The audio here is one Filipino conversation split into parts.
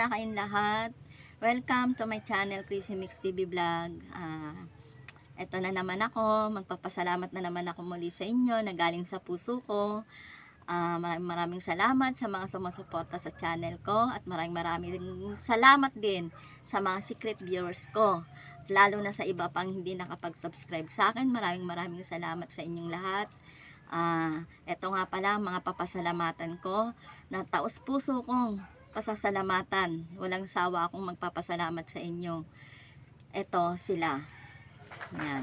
na kayong lahat. Welcome to my channel, Chrissy Mix TV Vlog. Ah, eto na naman ako. Magpapasalamat na naman ako muli sa inyo na galing sa puso ko. Ah, maraming maraming salamat sa mga sumusuporta sa channel ko at maraming maraming salamat din sa mga secret viewers ko. Lalo na sa iba pang hindi nakapag-subscribe sa akin. Maraming maraming salamat sa inyong lahat. Ah, eto nga pala mga papasalamatan ko na taos puso kong pasasalamatan. Walang sawa akong magpapasalamat sa inyo. Eto sila. Yan.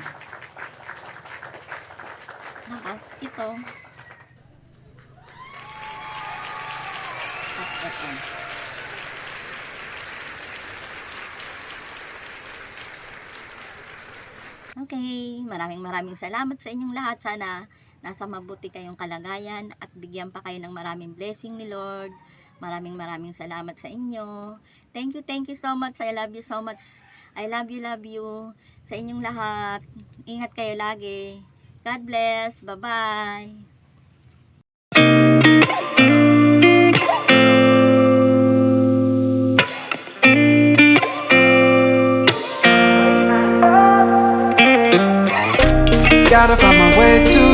Tapos ito. At ito. Okay, maraming maraming salamat sa inyong lahat. Sana nasa mabuti kayong kalagayan at bigyan pa kayo ng maraming blessing ni Lord. Maraming maraming salamat sa inyo. Thank you, thank you so much. I love you so much. I love you, love you. Sa inyong lahat. Ingat kayo lagi. God bless. Bye-bye. Gotta find my way to